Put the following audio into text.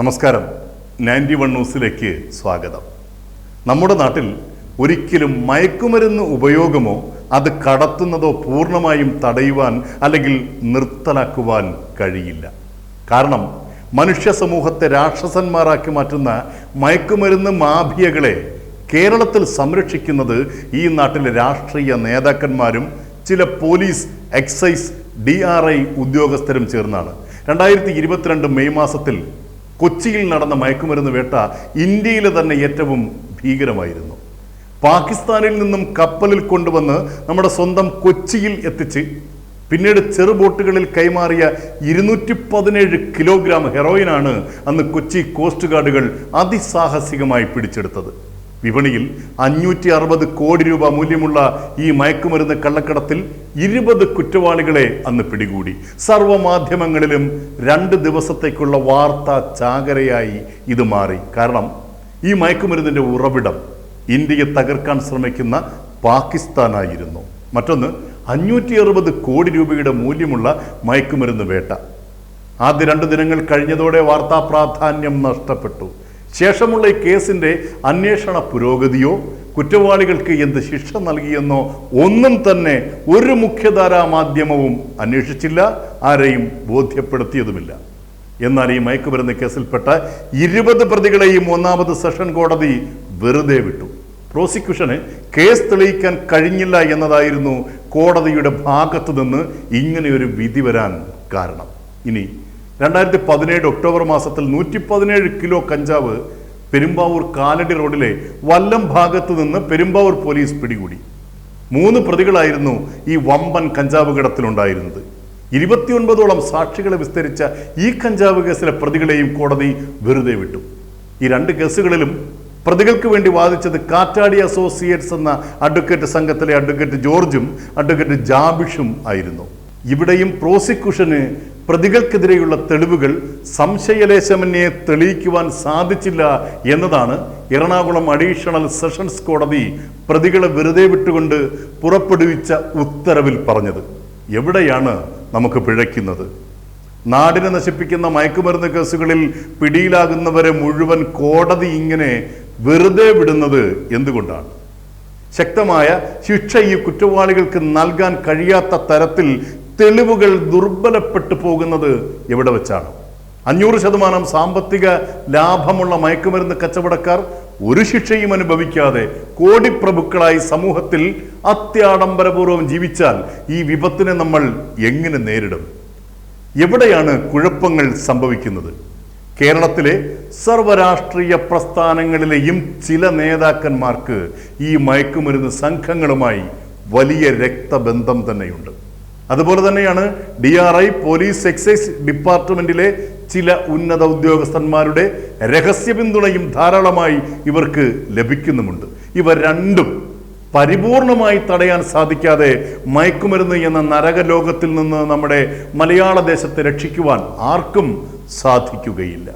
നമസ്കാരം. Ninety one ന്യൂസിലേക്ക് സ്വാഗതം. നമ്മുടെ നാട്ടിൽ ഒരിക്കലും മയക്കുമരുന്ന് ഉപയോഗമോ അത് കടത്തുന്നതോ പൂർണമായും തടയുവാൻ അല്ലെങ്കിൽ നിർത്തലാക്കുവാൻ കഴിയില്ല. കാരണം മനുഷ്യ സമൂഹത്തെ രാക്ഷസന്മാരാക്കി മാറ്റുന്ന മയക്കുമരുന്ന് മാഫിയകളെ കേരളത്തിൽ സംരക്ഷിക്കുന്നത് ഈ നാട്ടിലെ രാഷ്ട്രീയ നേതാക്കന്മാരും ചില police excise D R I ഉദ്യോഗസ്ഥരും ചേർന്നാണ്. രണ്ടായിരത്തി ഇരുപത്തിരണ്ട് മെയ് മാസത്തിൽ കൊച്ചിയിൽ നടന്ന മയക്കുമരുന്ന് വേട്ട ഇന്ത്യയിലെ തന്നെ ഏറ്റവും ഭീകരമായിരുന്നു. പാകിസ്ഥാനിൽ നിന്നും കപ്പലിൽ കൊണ്ടുവന്ന് നമ്മുടെ സ്വന്തം കൊച്ചിയിൽ എത്തിച്ച് പിന്നീട് ചെറുബോട്ടുകളിൽ കൈമാറിയ ഇരുന്നൂറ്റി പതിനേഴ് കിലോഗ്രാം ഹെറോയിനാണ് അന്ന് കൊച്ചി കോസ്റ്റ് ഗാർഡുകൾ അതിസാഹസികമായി പിടിച്ചെടുത്തത്. വിപണിയിൽ അഞ്ഞൂറ്റി അറുപത് കോടി രൂപ മൂല്യമുള്ള ഈ മയക്കുമരുന്ന് കള്ളക്കടത്തിൽ ഇരുപത് കുറ്റവാളികളെ അന്ന് പിടികൂടി. സർവമാധ്യമങ്ങളിലും രണ്ട് ദിവസത്തേക്കുള്ള വാർത്താ ചാകരയായി ഇത് മാറി. കാരണം ഈ മയക്കുമരുന്നിന്റെ ഉറവിടം ഇന്ത്യയെ തകർക്കാൻ ശ്രമിക്കുന്ന പാകിസ്ഥാനായിരുന്നു. മറ്റൊന്ന് അഞ്ഞൂറ്റി അറുപത് കോടി രൂപയുടെ മൂല്യമുള്ള മയക്കുമരുന്ന് വേട്ട. ആദ്യ രണ്ട് ദിനങ്ങൾ കഴിഞ്ഞതോടെ വാർത്താ പ്രാധാന്യം നഷ്ടപ്പെട്ടു. ശേഷമുള്ള ഈ കേസിന്റെ അന്വേഷണ പുരോഗതിയോ കുറ്റവാളികൾക്ക് എന്ത് ശിക്ഷ നൽകിയെന്നോ ഒന്നും തന്നെ ഒരു മുഖ്യധാരാ മാധ്യമവും അന്വേഷിച്ചില്ല ആരെയും ബോധ്യപ്പെടുത്തിയതുമില്ല. എന്നാൽ ഈ മയക്കുമരുന്ന് കേസിൽപ്പെട്ട ഇരുപത് പ്രതികളെയും ഒന്നാമത് സെഷൻ കോടതി വെറുതെ വിട്ടു. പ്രോസിക്യൂഷന് കേസ് തെളിയിക്കാൻ കഴിഞ്ഞില്ല എന്നതായിരുന്നു കോടതിയുടെ ഭാഗത്തു നിന്ന് ഇങ്ങനെയൊരു വിധി വരാൻ കാരണം. ഇനി രണ്ടായിരത്തി പതിനേഴ് ഒക്ടോബർ മാസത്തിൽ നൂറ്റി പതിനേഴ് കിലോ കഞ്ചാവ് പെരുമ്പാവൂർ കാലടി റോഡിലെ വല്ലം ഭാഗത്തു നിന്ന് പെരുമ്പാവൂർ പോലീസ് പിടികൂടി. മൂന്ന് പ്രതികളായിരുന്നു ഈ വമ്പൻ കഞ്ചാവ് കടത്തിലുണ്ടായിരുന്നത്. ഇരുപത്തിയൊൻപതോളം സാക്ഷികളെ വിസ്തരിച്ച ഈ കഞ്ചാവ് കേസിലെ പ്രതികളെയും കോടതി വെറുതെ വിട്ടു. ഈ രണ്ട് കേസുകളിലും പ്രതികൾക്ക് വേണ്ടി വാദിച്ചത് കാറ്റാടി അസോസിയേറ്റ്സ് എന്ന അഡ്വക്കേറ്റ് സംഘത്തിലെ അഡ്വക്കേറ്റ് ജോർജും അഡ്വക്കേറ്റ് ജാബിഷും ആയിരുന്നു. ഇവിടെയും പ്രോസിക്യൂഷന് പ്രതികൾക്കെതിരെയുള്ള തെളിവുകൾ സംശയലേശമന്യെ തെളിയിക്കുവാൻ സാധിച്ചില്ല എന്നതാണ് എറണാകുളം അഡീഷണൽ സെഷൻസ് കോടതി പ്രതികളെ വെറുതെ വിട്ടുകൊണ്ട് പുറപ്പെടുവിച്ച ഉത്തരവിൽ പറഞ്ഞത്. എവിടെയാണ് നമുക്ക് പിഴയ്ക്കുന്നത്? നാടിനെ നശിപ്പിക്കുന്ന മയക്കുമരുന്ന് കേസുകളിൽ പിടിയിലാകുന്നവരെ മുഴുവൻ കോടതി ഇങ്ങനെ വെറുതെ വിടുന്നത് എന്തുകൊണ്ടാണ്? ശക്തമായ ശിക്ഷ ഈ കുറ്റവാളികൾക്ക് നൽകാൻ കഴിയാത്ത തരത്തിൽ തെളിവുകൾ ദുർബലപ്പെട്ടു പോകുന്നത് എവിടെ വെച്ചാണ്? അഞ്ഞൂറ് ശതമാനം സാമ്പത്തിക ലാഭമുള്ള മയക്കുമരുന്ന് കച്ചവടക്കാർ ഒരു ശിക്ഷയും അനുഭവിക്കാതെ കോടിപ്രഭുക്കളായി സമൂഹത്തിൽ അത്യാഡംബരപൂർവം ജീവിച്ചാൽ ഈ വിപത്തിനെ നമ്മൾ എങ്ങനെ നേരിടും? എവിടെയാണ് കുഴപ്പങ്ങൾ സംഭവിക്കുന്നത്? കേരളത്തിലെ സർവരാഷ്ട്രീയ പ്രസ്ഥാനങ്ങളിലെയും ചില നേതാക്കന്മാർക്ക് ഈ മയക്കുമരുന്ന് സംഘങ്ങളുമായി വലിയ രക്തബന്ധം തന്നെയുണ്ട്. അതുപോലെ തന്നെയാണ് D R I police excise ഡിപ്പാർട്ട്മെന്റിലെ ചില ഉന്നത ഉദ്യോഗസ്ഥന്മാരുടെ രഹസ്യ പിന്തുണയും ധാരാളമായി ഇവർക്ക് ലഭിക്കുന്നുമുണ്ട്. ഇവ രണ്ടും പരിപൂർണമായി തടയാൻ സാധിക്കാതെ മയക്കുമരുന്ന് എന്ന നരകലോകത്തിൽ നിന്ന് നമ്മുടെ മലയാള ദേശത്തെ രക്ഷിക്കുവാൻ ആർക്കും സാധിക്കുകയില്ല.